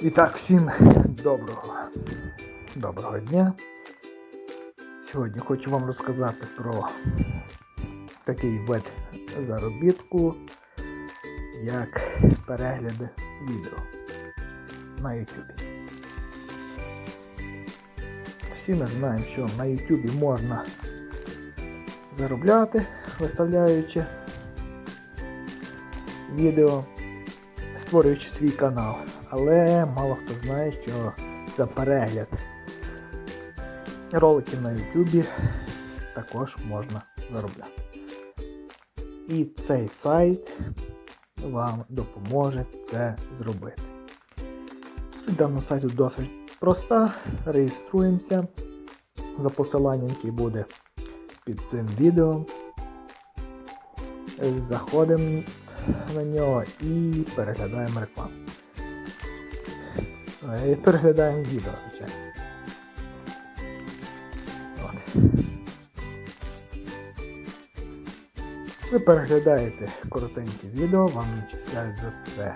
І так, всім доброго, доброго дня. Сьогодні хочу вам розказати про такий вид заробітку, як перегляди відео на YouTube. Всі ми знаємо, що на YouTube можна заробляти, виставляючи відео, створюючи свій канал. Але мало хто знає, що за перегляд роликів на YouTube також можна заробляти. І цей сайт вам допоможе це зробити. Суть даного сайту досить проста. Реєструємося за посиланням, яке буде під цим відео. Заходимо на нього і переглядаємо рекламу. І переглядаємо відео, звичайно. От. Ви переглядаєте коротенькі відео, вам начисляють за це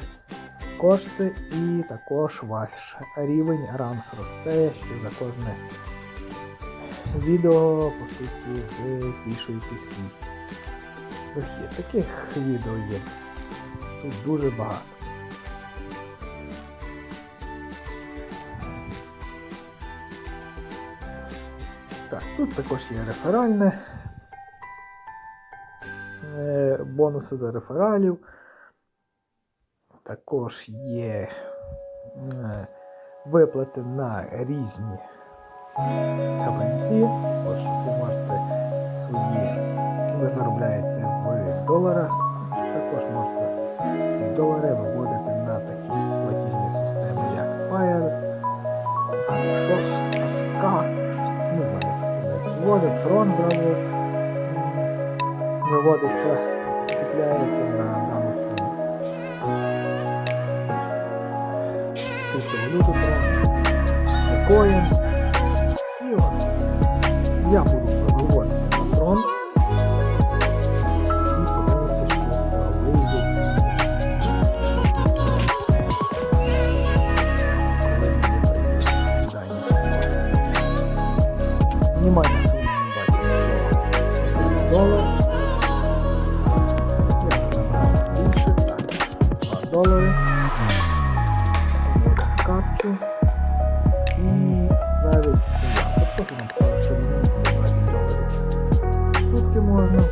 кошти і також ваш рівень ранг росте, що за кожне відео, по суті, ви збільшуєте свій дохід. Таких відео є тут дуже багато. Тут також є реферальне. е, Бонуси за рефералів. Також є е, виплати на різні гаманці. Також ви можете свої, ви заробляєте в доларах, також можете ці долари виводити на такі як вони вводить, трон зразу м, виводиться, купляєте на дану суму. Криптовалюту трон, біткоін. І от я буду виводити на трон. І Капчу. І навіть потім вам покажу, що мені 20 доларів. Сутки можна.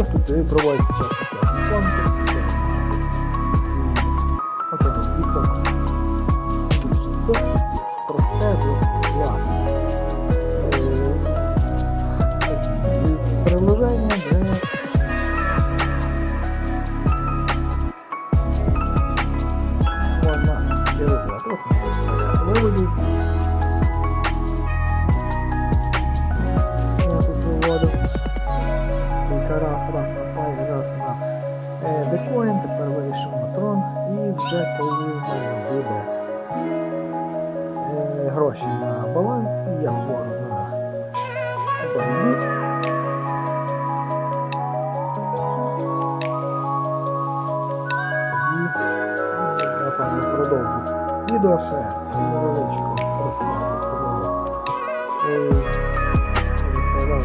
Ось тут і проводиться час. Е, Приложення, мене буде е, гроші на балансі, я ввожу на. І напевно продовжу відео ще невеличко розкажу про е, це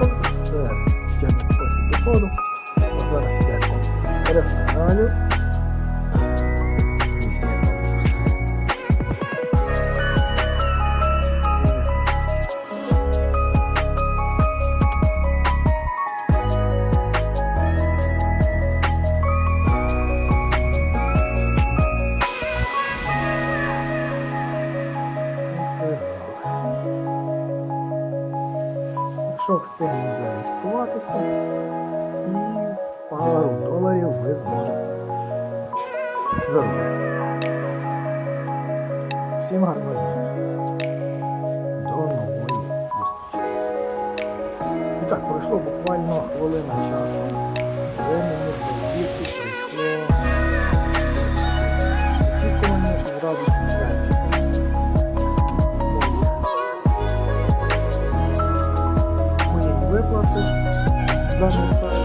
конкурс. Це спосіб доходу. От зараз іде конкурс рефералів. Якщо зареєструватися, і в пару доларів ви зможете заробити. Всім гарного дня. До нової зустрічі. І так, пройшло буквально хвилина часу. З